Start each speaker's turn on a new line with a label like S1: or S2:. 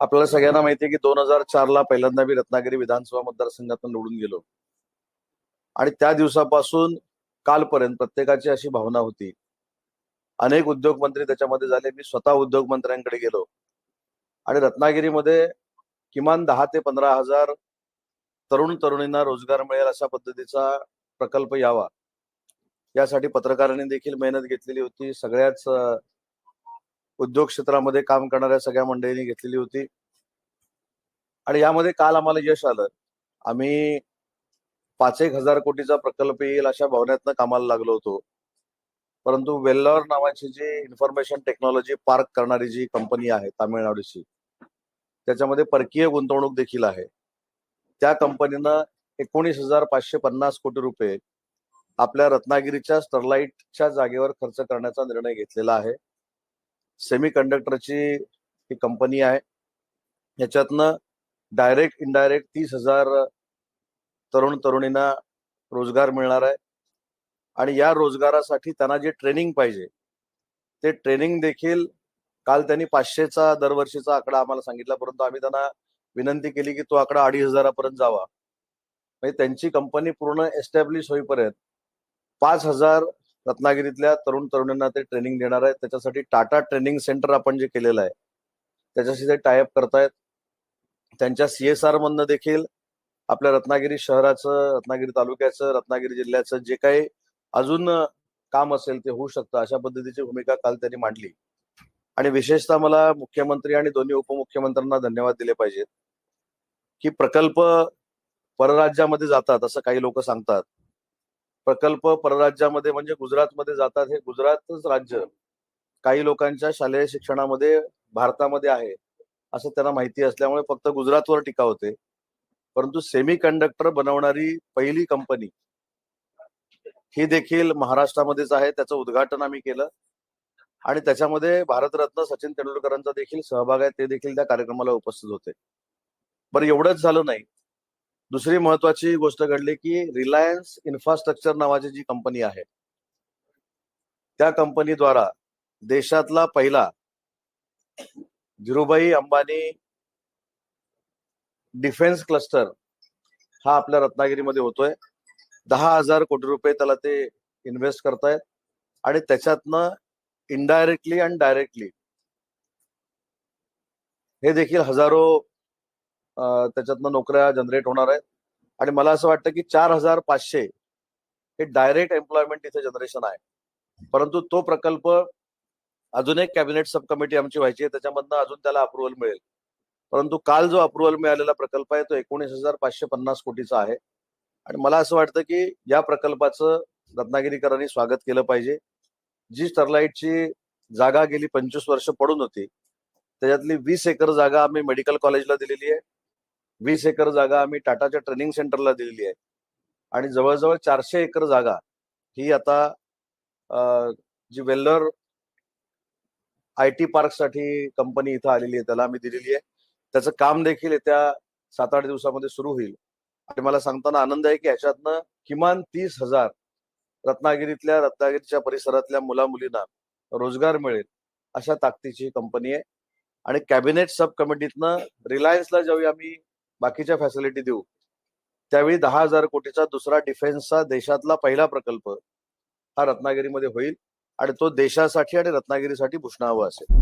S1: आपल्याला सगळ्यांना माहिती आहे की दोन हजार चार ला पहिल्यांदा मी रत्नागिरी विधानसभा मतदारसंघातून निवडून गेलो. आणि त्या दिवसापासून कालपर्यंत प्रत्येकाची अशी भावना होती. अनेक उद्योगमंत्री त्याच्यामध्ये झाले. मी स्वतः उद्योगमंत्र्यांकडे गेलो. आणि रत्नागिरीमध्ये किमान दहा ते पंधरा हजार तरुण तरुणींना रोजगार मिळेल अशा पद्धतीचा प्रकल्प यावा. यासाठी पत्रकारांनी देखील मेहनत घेतलेली होती. सगळ्याच उद्योग क्षेत्रामध्ये काम करणाऱ्या सगळ्या मंडळींनी घेतलेली होती. आणि यामध्ये काल आम्हाला यश आलं. आम्ही पाच एक हजार कोटीचा प्रकल्प येईल अशा भावनेतनं कामाला लागलो होतो. परंतु वेल्लॉर नावाची जी इन्फॉर्मेशन टेक्नॉलॉजी पार्क करणारी जी कंपनी आहे तामिळनाडूची त्याच्यामध्ये परकीय गुंतवणूक देखील आहे. त्या कंपनीनं एकोणीस हजार पाचशे पन्नास कोटी रुपये आपल्या रत्नागिरीच्या स्टरलाइटच्या जागेवर खर्च करण्याचा निर्णय घेतलेला आहे. सेमी कंडक्टरची ही कंपनी आहे. याच्यातनं डायरेक्ट इनडायरेक्ट तीस हजार तरुण तरुणींना रोजगार मिळणार आहे. आणि या रोजगारासाठी त्यांना जे ट्रेनिंग पाहिजे ते ट्रेनिंग देखील काल त्यांनी पाचशेचा दरवर्षीचा आकडा आम्हाला सांगितला परंतु आम्ही त्यांना विनंती केली की तो आकडा अडीच हजारापर्यंत जावा. म्हणजे त्यांची कंपनी पूर्ण एस्टॅब्लिश होईपर्यंत पाच हजार रत्नागिरीतल्या तरुण तरुणींना ते ट्रेनिंग देणार आहेत. त्याच्यासाठी टाटा ट्रेनिंग सेंटर आपण जे केलेलं आहे त्याच्याशी ते टायअप करतायत. त्यांच्या सीएसआर मधनं देखील आपल्या रत्नागिरी शहराचं रत्नागिरी तालुक्याचं रत्नागिरी जिल्ह्याचं जे काही अजून काम असेल ते होऊ शकतं अशा पद्धतीची भूमिका काल त्यांनी मांडली. आणि विशेषतः मला मुख्यमंत्री आणि दोन्ही उपमुख्यमंत्र्यांना धन्यवाद दिले पाहिजेत. की प्रकल्प परराज्यामध्ये जातात असं काही लोक सांगतात. प्रकल्प परराज्यामध्ये म्हणजे गुजरातमध्ये जातात हे गुजरातच राज्य. काही लोकांच्या शालेय शिक्षणामध्ये भारतामध्ये आहे असं त्यांना माहिती असल्यामुळे फक्त गुजरातवर टीका होते. परंतु सेमी कंडक्टर बनवणारी पहिली कंपनी ही देखील महाराष्ट्रामध्येच आहे त्याचं उद्घाटन आम्ही केलं. आणि त्याच्यामध्ये भारतरत्न सचिन तेंडुलकरांचा देखील सहभाग आहे ते देखील त्या कार्यक्रमाला उपस्थित होते. बरं एवढंच झालं नाही. दुसरी महत्वाची गोष्ट घडली की रिलायन्स इन्फ्रास्ट्रक्चर नावाची जी कंपनी आहे त्या कंपनीद्वारा देशातला पहिला धीरुभाई अंबानी डिफेन्स क्लस्टर हा आपल्या रत्नागिरीमध्ये होतोय. दहा हजार कोटी रुपये त्याला ते इन्व्हेस्ट करतायत आणि त्याच्यातनं इनडायरेक्टली आणि डायरेक्टली हे देखील हजारो त्याच्यातनं नोकऱ्या जनरेट होणार आहेत. आणि मला असं वाटतं की चार हजार पाचशे हे डायरेक्ट एम्प्लॉयमेंट इथे जनरेशन आहे. परंतु तो प्रकल्प अजून एक कॅबिनेट सब कमिटी आमची व्हायची आहे त्याच्यामधनं अजून त्याला अप्रुव्हल मिळेल. परंतु काल जो अप्रुव्हल मिळालेला प्रकल्प आहे तो एकोणीस हजार पाचशे पन्नास कोटीचा आहे. आणि मला असं वाटतं की या प्रकल्पाचं रत्नागिरीकरांनी स्वागत केलं पाहिजे. जी स्टरलाइटची जागा गेली पंचवीस वर्ष पडून होती त्याच्यातली वीस एकर जागा आम्ही मेडिकल कॉलेजला दिलेली आहे. वीस एकर जागा आम्ही टाटाच्या ट्रेनिंग सेंटरला दिलेली आहे. आणि जवळजवळ चारशे एकर जागा ही आता जी वेल्लर आय टी पार्कसाठी कंपनी इथं आलेली आहे त्याला आम्ही दिलेली आहे. त्याचं काम देखील येत्या सात आठ दिवसामध्ये सुरू होईल. आणि मला सांगताना आनंद आहे की ह्याच्यातनं किमान तीस हजार रत्नागिरीतल्या रत्नागिरीच्या परिसरातल्या मुला मुलींना रोजगार मिळेल अशा ताकदीची कंपनी आहे. आणि कॅबिनेट सब कमिटीतनं रिलायन्सला ज्यावेळी आम्ही. बाकीच्या फॅसिलिटी देऊ. त्यावेळी दहा हजार कोटीचा दुसरा डिफेन्सचा देशातला पहिला प्रकल्प हा रत्नागिरीमध्ये होईल आणि तो देशासाठी आणि रत्नागिरीसाठी भूषणावा असेल.